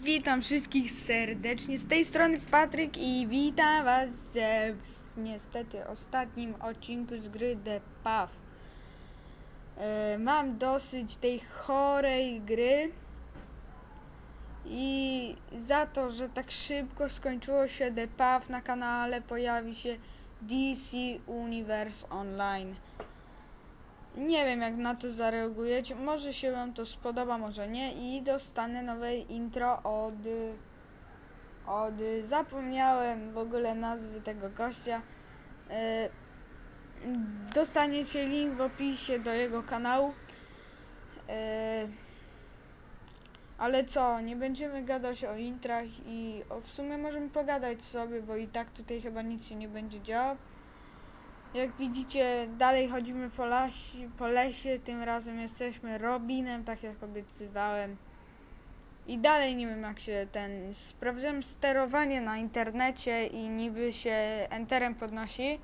Witam wszystkich serdecznie. Z tej strony Patryk i witam was w niestety ostatnim odcinku z gry The Path. E, Mam dosyć tej chorej gry i za to, że tak szybko skończyło się The Path na kanale pojawi się DC Universe Online. Nie wiem jak na to zareagujecie. Może się wam to spodoba, może nie. I dostanę nowe intro od. Od. Zapomniałem w ogóle nazwy tego gościa. E, Dostaniecie link w opisie do jego kanału. E, Ale co, nie będziemy gadać o intrach i o, w sumie możemy pogadać sobie, bo i tak tutaj chyba nic się nie będzie działo. Jak widzicie, dalej chodzimy po, lasi, po lesie, tym razem jesteśmy Robinem, tak jak obiecywałem. I dalej nie wiem jak się ten... Sprawdziłem sterowanie na internecie i niby się enterem podnosi.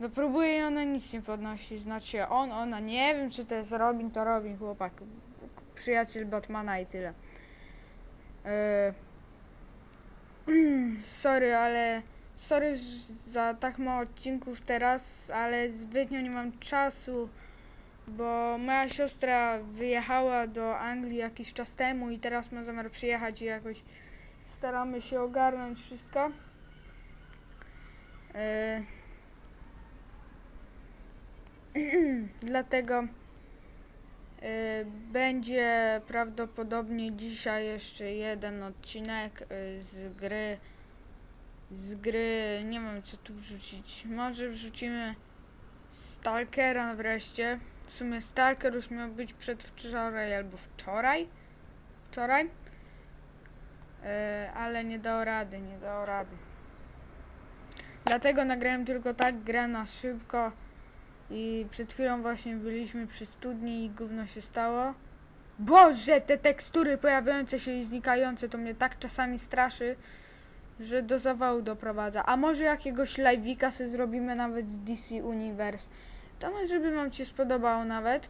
No próbuję i ona nic nie podnosi, znaczy on, ona, nie wiem czy to jest Robin, to Robin, chłopak, przyjaciel Batmana i tyle. Yy... Sorry, ale... Sorry za tak mało odcinków teraz, ale zbytnio nie mam czasu, bo moja siostra wyjechała do Anglii jakiś czas temu i teraz ma zamiar przyjechać i jakoś staramy się ogarnąć wszystko. E, Dlatego e, będzie prawdopodobnie dzisiaj jeszcze jeden odcinek e, z gry z gry, nie wiem co tu wrzucić. Może wrzucimy Stalkera wreszcie. W sumie Stalker już miał być przedwczoraj albo wczoraj. Wczoraj. E, ale nie dało rady, nie dało rady. Dlatego nagrałem tylko tak grę na szybko. I przed chwilą właśnie byliśmy przy studni i gówno się stało. Boże, te tekstury pojawiające się i znikające to mnie tak czasami straszy że do zawału doprowadza. A może jakiegoś live'ika sobie zrobimy nawet z DC Universe. To może by wam się spodobało nawet.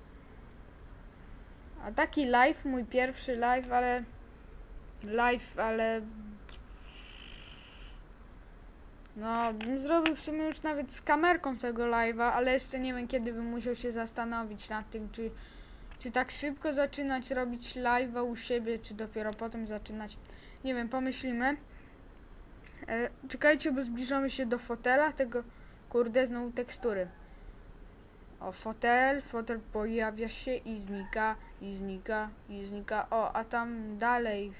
A taki live, mój pierwszy live, ale... Live, ale... No, bym zrobił w sumie już nawet z kamerką tego live'a, ale jeszcze nie wiem kiedy bym musiał się zastanowić nad tym, czy, czy tak szybko zaczynać robić live'a u siebie, czy dopiero potem zaczynać. Nie wiem, pomyślimy. E, czekajcie, bo zbliżamy się do fotela, tego kurde znowu tekstury. O, fotel, fotel pojawia się i znika, i znika, i znika. O, a tam dalej,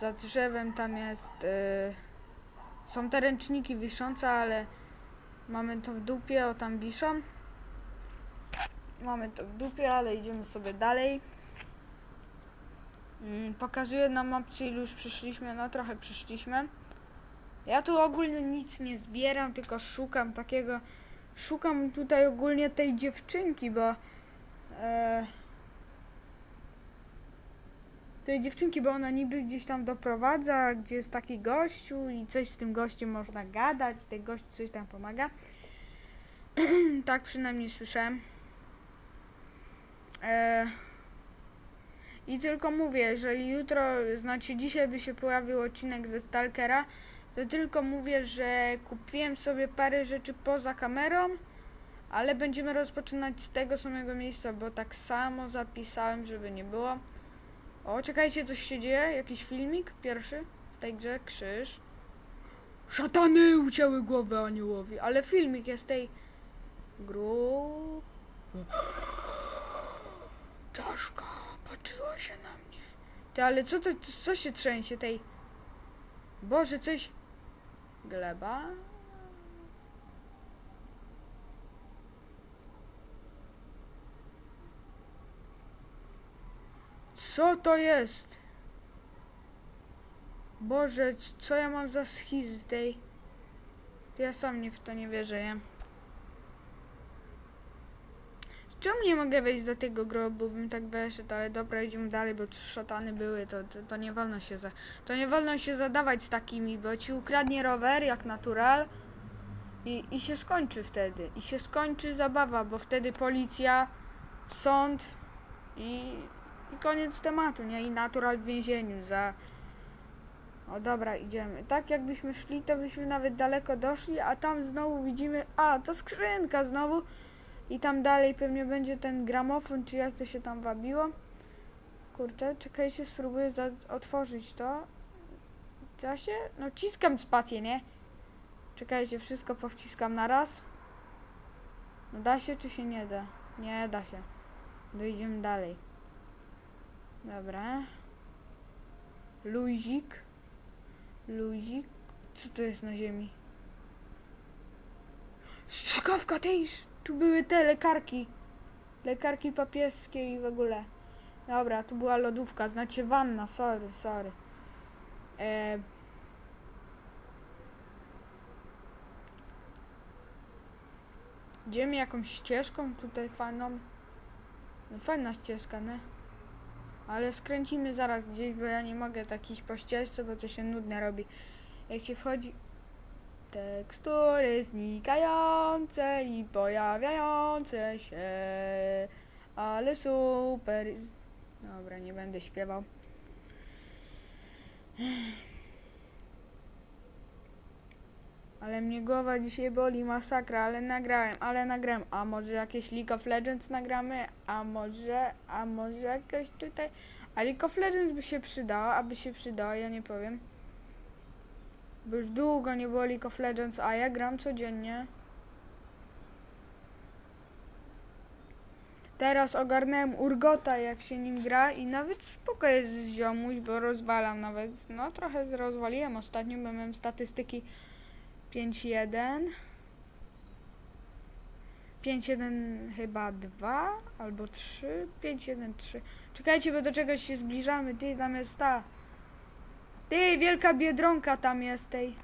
za drzewem tam jest, e, są te ręczniki wiszące, ale mamy to w dupie, o tam wiszą. Mamy to w dupie, ale idziemy sobie dalej. Mm, Pokazuje nam mapce ilu już przeszliśmy, no trochę przeszliśmy. Ja tu ogólnie nic nie zbieram, tylko szukam takiego, szukam tutaj ogólnie tej dziewczynki, bo e, tej dziewczynki, bo ona niby gdzieś tam doprowadza, gdzie jest taki gościu i coś z tym gościem można gadać, ten gość coś tam pomaga. tak przynajmniej słyszałem. E, i tylko mówię, jeżeli jutro, znaczy dzisiaj by się pojawił odcinek ze Stalkera, to tylko mówię, że kupiłem sobie parę rzeczy poza kamerą, ale będziemy rozpoczynać z tego samego miejsca, bo tak samo zapisałem, żeby nie było. O, czekajcie, coś się dzieje? Jakiś filmik pierwszy w tej grze? Krzyż. Szatany ucięły głowę aniołowi, ale filmik jest tej gru... Czaszka patrzyła się na mnie. Ty, ale co to, co się trzęsie tej... Boże, coś... Gleba? Co to jest? Boże, co ja mam za schizy tej... To ja sam nie w to nie wierzę, nie? Czemu nie mogę wejść do tego grobu, bym tak weszedł, ale dobra, idziemy dalej, bo szatany były, to, to, to nie wolno się za... To nie wolno się zadawać z takimi, bo ci ukradnie rower, jak natural i, i się skończy wtedy. I się skończy zabawa, bo wtedy policja, sąd i, i koniec tematu, nie? I natural w więzieniu za... O dobra, idziemy. Tak jakbyśmy szli, to byśmy nawet daleko doszli, a tam znowu widzimy... A, to skrzynka znowu. I tam dalej pewnie będzie ten gramofon, czy jak to się tam wabiło. Kurczę, czekajcie, spróbuję otworzyć to. Da się? No ciskam spację, nie? Czekajcie, wszystko powciskam na raz. No da się, czy się nie da? Nie da się. Dojdziemy dalej. Dobra. Luzik. Luzik. Co to jest na ziemi? Strzykawka tejż! Tu były te lekarki. Lekarki papieskie i w ogóle. Dobra, tu była lodówka, znaczy wanna, sorry, sorry. E... Idziemy jakąś ścieżką tutaj fajną. No, fajna ścieżka, nie? Ale skręcimy zaraz gdzieś, bo ja nie mogę tak iść po ścieżce, bo to się nudne robi. Jak się wchodzi... Tekstury znikające i pojawiające się, ale super. Dobra, nie będę śpiewał. Ale mnie głowa dzisiaj boli, masakra, ale nagrałem, ale nagrałem. A może jakieś League of Legends nagramy? A może, a może jakoś tutaj... A League of Legends by się przydało, aby się przydało, ja nie powiem. Bo już długo nie było League of Legends, a ja gram codziennie. Teraz ogarnąłem Urgota, jak się nim gra i nawet spoko jest z ziomuś, bo rozwalam nawet. No trochę rozwaliłem ostatnio, bo miałem statystyki 5-1. 5-1 chyba 2 albo 3. 5-1 3. Czekajcie, bo do czegoś się zbliżamy. Ty, tam jest ta. Ty, wielka biedronka tam jest tej.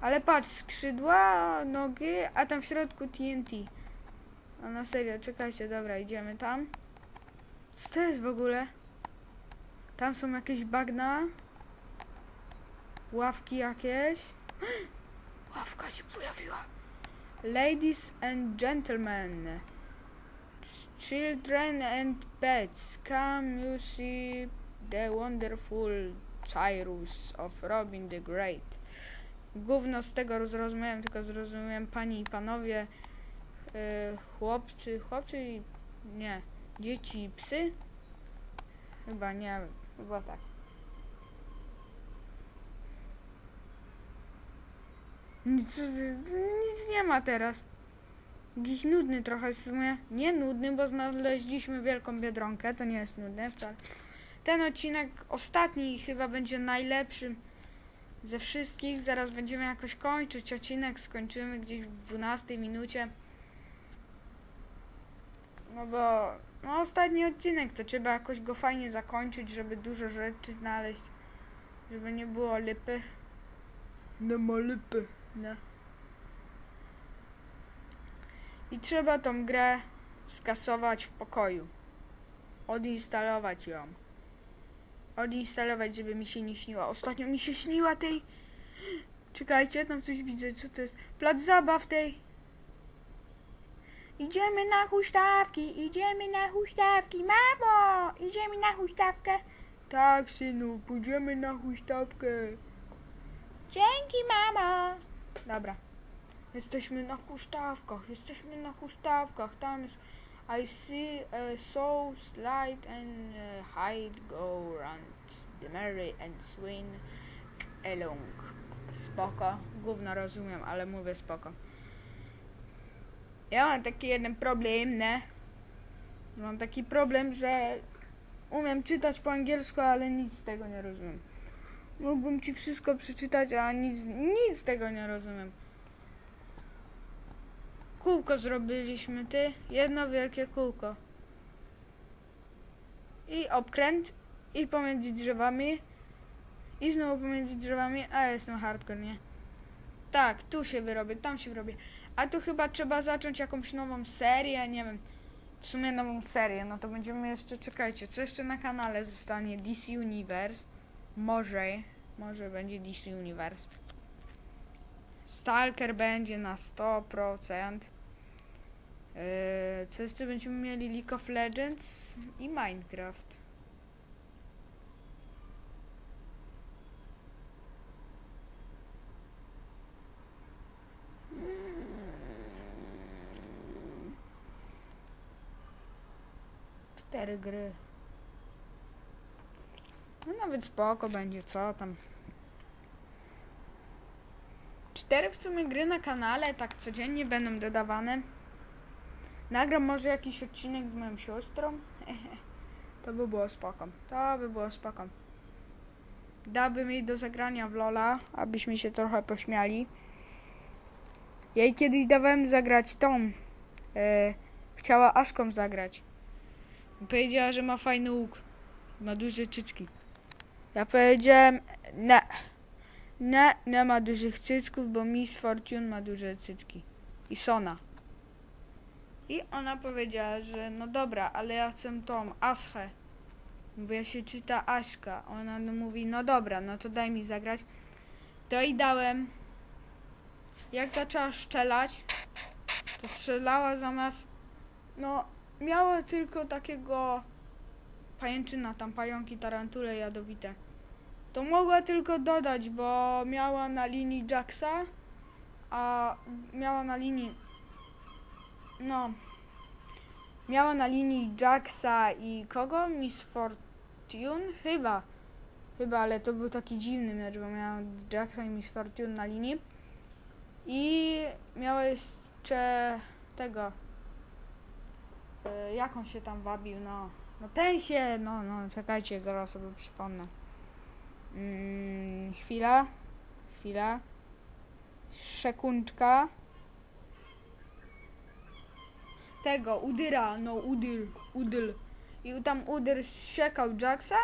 Ale patrz, skrzydła, nogi, a tam w środku TNT. A na serio, czekajcie, dobra, idziemy tam. Co to jest w ogóle? Tam są jakieś bagna. Ławki jakieś. Ławka się pojawiła. Ladies and gentlemen, children and pets, come you see the wonderful Cyrus of Robin the Great. Gówno z tego zrozumiałem, tylko zrozumiałem panie i panowie, yy, chłopcy, chłopcy i nie, dzieci i psy? Chyba nie, chyba tak. Nic, nic nie ma teraz. Jakiś nudny trochę w sumie. Nie nudny, bo znaleźliśmy wielką biedronkę, to nie jest nudne wcale. Ten odcinek ostatni chyba będzie najlepszym ze wszystkich. Zaraz będziemy jakoś kończyć odcinek, skończymy gdzieś w 12 minucie. No bo no ostatni odcinek to trzeba jakoś go fajnie zakończyć, żeby dużo rzeczy znaleźć. Żeby nie było lipy. No ma lipy, no. I trzeba tą grę skasować w pokoju. Odinstalować ją. Odinstalować, żeby mi się nie śniła. Ostatnio mi się śniła tej... Czekajcie, tam coś widzę, co to jest? Plac zabaw tej. Idziemy na huśtawki, idziemy na huśtawki, mamo! Idziemy na huśtawkę. Tak, synu, pójdziemy na huśtawkę. Dzięki, mamo! Dobra. Jesteśmy na huśtawkach, jesteśmy na huśtawkach. Tam jest... I see a soul slide and uh, hide go round the merry and swing along. Spoko. Gówno rozumiem, ale mówię spoko. Ja mam taki jeden problem, ne? Mam taki problem, że umiem czytać po angielsku, ale nic z tego nie rozumiem. Mógłbym ci wszystko przeczytać, a nic, nic z tego nie rozumiem. Kółko zrobiliśmy, ty. Jedno wielkie kółko. I obkręt. I pomiędzy drzewami. I znowu pomiędzy drzewami. A jestem hardcore, nie? Tak, tu się wyrobię, tam się wyrobię. A tu chyba trzeba zacząć jakąś nową serię, nie wiem. W sumie nową serię, no to będziemy jeszcze, czekajcie, co jeszcze na kanale zostanie? DC Universe. Może, może będzie DC Universe. Stalker będzie na 100%. Yy, co jeszcze będziemy mieli? League of Legends i Minecraft. Cztery gry. No nawet spoko będzie, co tam. Cztery w sumie gry na kanale, tak codziennie będą dodawane. Nagram może jakiś odcinek z moją siostrą. to by było spoko. To by było spoko. Dałbym jej do zagrania w Lola, abyśmy się trochę pośmiali. Jej kiedyś dawałem zagrać tą. E, chciała Aszką zagrać. Powiedziała, że ma fajny łuk. Ma duże cycki. Ja powiedziałem, nie. Nie, nie ma dużych cycków, bo Miss Fortune ma duże cycki. I Sona. I ona powiedziała, że no dobra, ale ja chcę tą Aschę. Bo ja się czyta Aśka. Ona mówi, no dobra, no to daj mi zagrać. To i dałem. Jak zaczęła strzelać, to strzelała zamiast. No, miała tylko takiego pajęczyna, tam pająki, tarantule jadowite. To mogła tylko dodać, bo miała na linii Jacksa, a miała na linii. No. Miała na linii Jacksa i kogo? Miss Fortune? Chyba. Chyba, ale to był taki dziwny mecz, bo miała Jacksa i Miss Fortune na linii. I miała jeszcze tego. E, jak on się tam wabił? No, no ten się. No, no, czekajcie, zaraz sobie przypomnę. Mm, chwila. Chwila. Sekundka. Tego, Udyra, no Udyr, Udyl. I tam Udyr siekał Jacksa.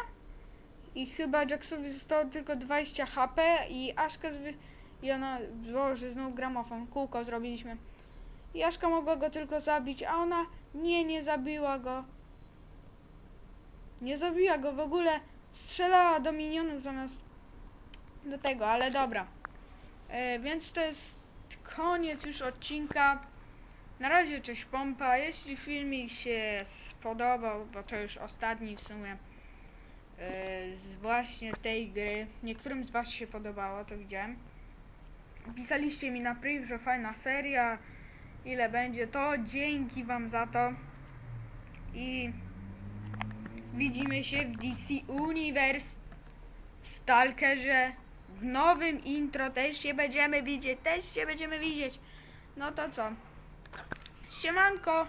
I chyba Jacksowi zostało tylko 20 HP i Aszka zwy... I ona, Boże, znowu gramofon, kółko zrobiliśmy. I Aszka mogła go tylko zabić, a ona nie, nie zabiła go. Nie zabiła go w ogóle. Strzelała do minionów zamiast do tego, ale dobra. E, więc to jest koniec już odcinka. Na razie cześć pompa. Jeśli filmik się spodobał, bo to już ostatni w sumie e, z właśnie tej gry. Niektórym z Was się podobało, to widziałem. Pisaliście mi na priv, że fajna seria. Ile będzie to? Dzięki Wam za to. I widzimy się w DC Universe, w Stalkerze, w nowym intro też się będziemy widzieć, też się będziemy widzieć. No to co? Siemanko!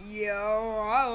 Yo!